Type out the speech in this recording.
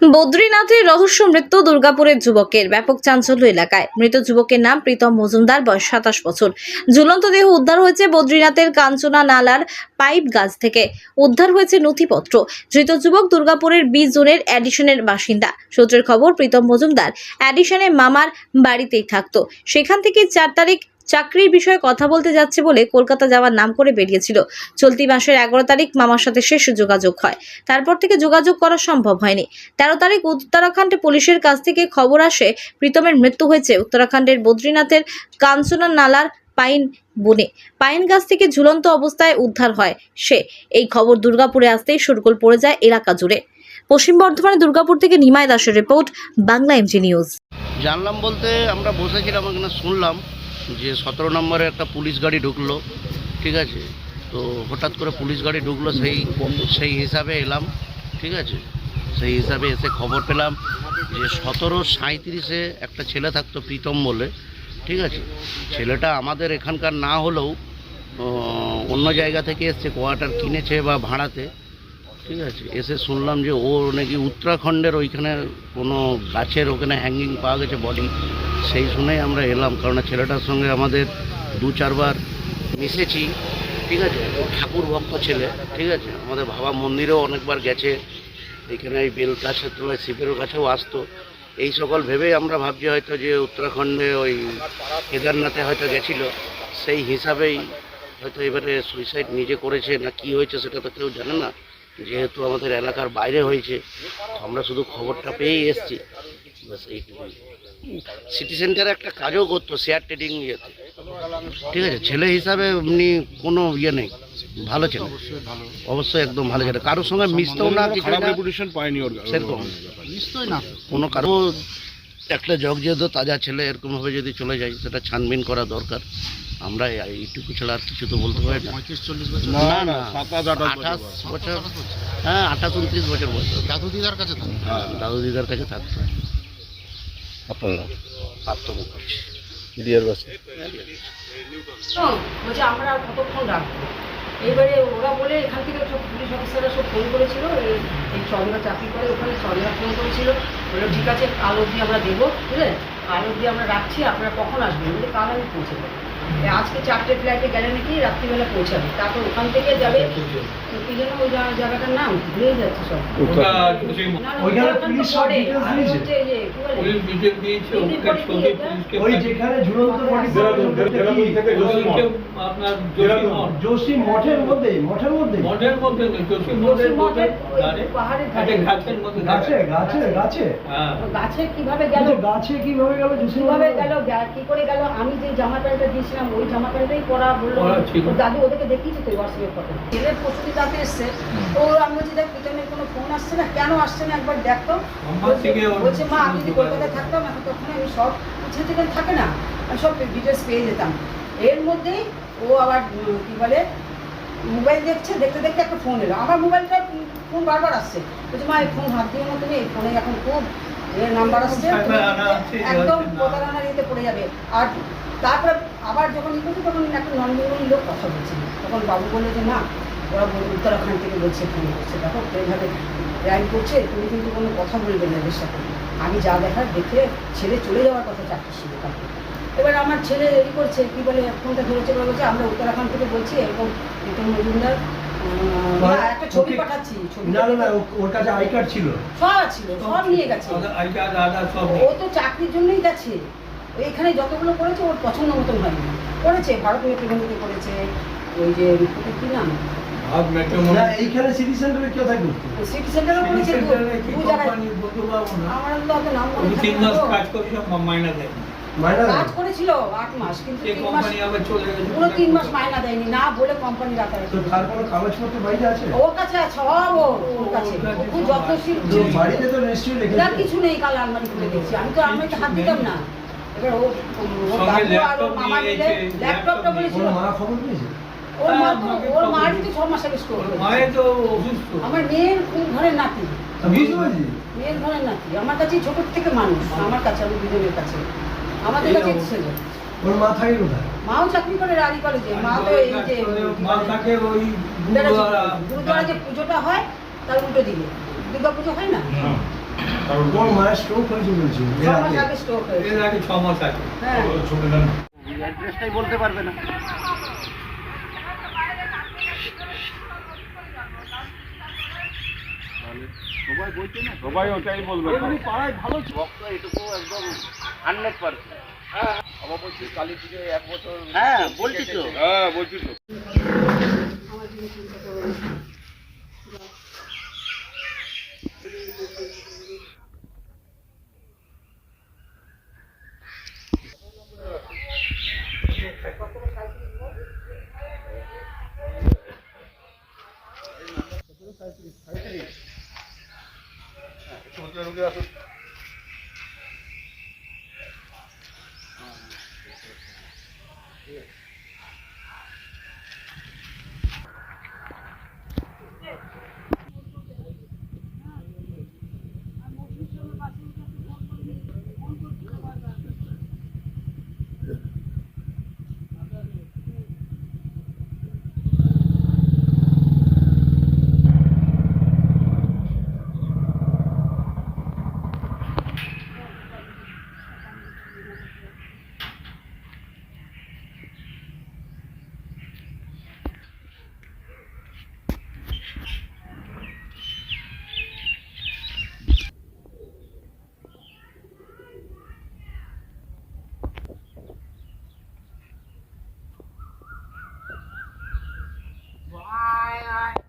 বদ্রীনাথের রহস্য মৃত্যু দুর্গাপুরের যুবকের ব্যাপক চাঞ্চল্য এলাকায়। মৃত যুবকের নাম প্রীতম মজুমদার, বয়স সাতাশ বছর। ঝুলন্ত দেহ উদ্ধার হয়েছে বদ্রীনাথের কাঞ্চনা নালার পাইপ গাছ থেকে। উদ্ধার হয়েছে নথিপত্র। ধৃত যুবক দুর্গাপুরের বি জোনের অ্যাডিশনের বাসিন্দা। সূত্রের খবর, প্রীতম মজুমদার অ্যাডিশনে মামার বাড়িতেই থাকতো। সেখান থেকে চার তারিখ চাকরির বিষয়ে কথা বলতে যাচ্ছে বলে কলকাতা যাওয়ার নাম করে বেরিয়েছিল। চলতি মাসের এগারো তারিখ মামার সাথে শেষ যোগাযোগ হয়। তারপর থেকে যোগাযোগ করা সম্ভব হয়নি। তেরো তারিখ উত্তরাখণ্ড পুলিশের কাছ থেকে খবর আসে, প্রীতমের মৃত্যু হয়েছে উত্তরাখণ্ডের বদ্রীনাথের কাঞ্চনা নালার পাইন বনে। পাইন গাছ থেকে ঝুলন্ত অবস্থায় উদ্ধার হয় সে। এই খবর দুর্গাপুরে আসতেই শোরগোল পড়ে যায় এলাকা জুড়ে। পশ্চিম বর্ধমানের দুর্গাপুর থেকে নিমাই দাসের রিপোর্ট, বাংলা এমজি নিউজ জানলাম বলতে আমরা বসেছিলাম শুনলাম। যে সতেরো নম্বরে একটা পুলিশ গাড়ি ঢুকলো, ঠিক আছে? তো হঠাৎ করে পুলিশ গাড়ি ঢুকলো, সেই সেই হিসাবে এলাম, ঠিক আছে? সেই হিসাবে এসে খবর পেলাম যে সতেরো সাঁত্রিশে একটা ছেলে থাকতো প্রীতম বলে, ঠিক আছে? ছেলেটা আমাদের এখানকার না হলেও অন্য জায়গা থেকে এসছে, কোয়ার্টার কিনেছে বা ভাড়াতে। ঠিক আছে, এসে শুনলাম যে ও নাকি উত্তরাখণ্ডের ওইখানে কোনো গাছের ওখানে হ্যাঙ্গিং পাওয়া গেছে বডি সেই শুনেই আমরা এলাম, কারণ ছেলেটার সঙ্গে আমাদের দু চারবার মিশেছি, ঠিক আছে ঠাকুর ভক্ত ছেলে, ঠিক আছে, আমাদের ভাবা মন্দিরেও অনেকবার গেছে, এখানে এই বেল গাছের তলায়, শিবের কাছেও আসতো, এই সকল ভেবেই আমরা ভাবছি হয়তো যে উত্তরাখণ্ডে ওই কেদারনাথে হয়তো গেছিল, সেই হিসাবেই হয়তো এবারে সুইসাইড নিজে করেছে না কি হয়েছে সেটা তো কেউ জানে না যেহেতু আমাদের এলাকার বাইরে হয়েছে আমরা শুধু খবরটা পেয়েই এসেছি। ব্যাস এইটুকুই সিটি সেন্টারে একটা কাজও করতো শেয়ার ট্রেডিং ইয়েতে ঠিক আছে ছেলে হিসাবে এমনি কোনো ইয়ে নেই ভালো ছিল। অবশ্যই একদম ভালো ছেলে। কারোর সঙ্গে মিশতেও না কিছু সেরকম। না। কোনো কারও একটা জগ যেহেতু তাজা ছেলে এরকমভাবে যদি চলে যায় সেটা ছানবিন করা দরকার। আমরা এইটুকু ছাড়া আর কিছু তো বলতে পারি না। না না আঠাশ বছর হ্যাঁ আঠাশ উনত্রিশ বছর বয়স। দাদু দিদার কাছে হ্যাঁ দাদু দিদার কাছে থাকতো। আপনারা বাসে শোন, আমরা কতক্ষণ রাখব? এইবারে ওরা বলে এখান থেকে সব পুলিশ অফিসাররা সব ফোন করেছিল এই- এই চন্দ্রা চাকরি করে ওখানে চন্দ্রা ফোন করেছিল। বলল, ঠিক আছে, কাল অবধি আমরা দেবো, বুঝলেন? কাল অবধি আমরা রাখছি, আপনারা কখন আসবেন? বলে কাল আমি পৌঁছে দেবো। আজকে চারটে ফ্লাইটে গেলে নাকি রাত্রিবেলা পৌঁছাবে। তারপর ওখান থেকে যাবে কি যেন ওই জায়গাটার নাম? ভুলে যাচ্ছে সব। ওই যেখানে ঝুলন্ত। যোশী মঠের মধ্যে মঠের মধ্যে মঠের মধ্যে। গাছে থাকে। গাছে গাছে। হ্যাঁ। গাছে কীভাবে গেল? কিন্তু গাছে কীভাবে গেল কীভাবে গেল? কি করে গেল? আমি যে জামা প্যান্টটা দিয়েছিলাম ওই জামা প্যান্টটাই পরা বলল দাদু ওদেরকে দেখিয়েছি তো হোয়াটসঅ্যাপে ফটো ছেলের প্রস্তুতি তাতে এসছে। ও আমি বলছি দেখ পিছনের কোনো ফোন আসছে না কেন আসছে না একবার দেখতো বলছে- মা আমি যদি কলকাতায় থাকতাম এখন তখন আমি সব ছেলে থেকে থাকে না আমি সব ডিটেলস পেয়ে যেতাম। এর মধ্যেই ও আবার কি বলে মোবাইল দেখছে দেখতে দেখতে একটা ফোন এলো। আমার মোবাইলটা ফোন বারবার আসছে। বলছে মা এই ফোন হাত দিয়ে মতো নেই ফোনে এখন খুব এর নাম্বার আসছে। একদম। প্রতারণার ইয়েতে পড়ে যাবে। আর তারপর আবার যখন ই করছি তখন একটা নন্দী লোক কথা বলছে তখন বাবু বলল যে না ওরা উত্তরাখণ্ড থেকে বলছে ফোন করছে দেখো এইভাবে র্যাঙ্ক করছে তুমি কিন্তু কোনো কথা বলবে না এদের সাথে। আমি যা দেখার দেখে ছেলে চলে যাওয়ার কথা চাকরি ছিল এবার আমার ছেলে ই করছে কি বলে ফোনটা ধরেছে বলে বলছে আমরা উত্তরাখণ্ড থেকে বলছি এরকম প্রীতম মজুমদার একটা ছবি পাঠাচ্ছি না না না ওর কাছে আই কার্ড ছিল। সব ছিল সব নিয়ে গেছে। ওদের আইটা দাদা সব ও তো চাকরির জন্যই গেছে। ও এখানে যতগুলো করেছে ওর পছন্দ মতন হয়নি। করেছে ভারত মেট্রোমণিতে করেছে ওই যে কি নাম? ভাব এইখানে সিটি সেন্টারে কোথায় করতো সিটি সেন্টারও করেছে দু- জায়গায়। কোম্পানি বলতে পারব না আমার তো অত নাম মনে তিন মাস কাজ করছে মাইনা দেয়। কাজ করেছিল আট মাস কিন্তু সেই তিন মাস কোম্পানি আবার চলে গেছে। পুরো তিন মাস মাইনা দেয়নি না বলে কোম্পানি ওর কাছে আছে সব ওর কাছে। খুব যত্নশীল কিছু নেই কাল আলমারি খুলে দেখছি আমি তো আলমারিতে হাত দিতাম না। ল্যাপটপটা বলেছিল মা খবর পেয়েছে? ওর মা তো হ্যাঁ, ওর মাকে তো ছ মাস আগে স্টোর মায়ের তো অসুস্থ। আমার মেয়ের কোন নাতি। বুঝতে পারছি। মেয়ের ঘরের নাতি। আমার কাছে ছোট থেকে মানুষ আমার কাছে আমি দুজনের কাছে। আমাদের কাছে ছিল। ওর মা থাকে কোথায়? মাও চাকরি করে রানী কলেজে মা তো এই যে মা থাকে ওই গুরুদ্বারা গুরুদ্বারা। গুরুদ্বারা যে পুজোটা হয় তার উল্টো দিকে। দুর্গা পুজো হয় না? ওর মায়ের স্ট্রোক হয়েছে বলছে। এর আগে। ছ মাস আগে। হ্যাঁ। অ্যাড্রেসটাই বলতে পারবে না। সবাই ওটাই বলবে। পাড়ায় ভালো ভক্ত এটুকু একদম হান্ড্রেড পার্সেন্ট আমার বলছি কালী পুজোয় এক বছর হ্যাঁ বলছি তো। হ্যাঁ বলছি তো। Yeah.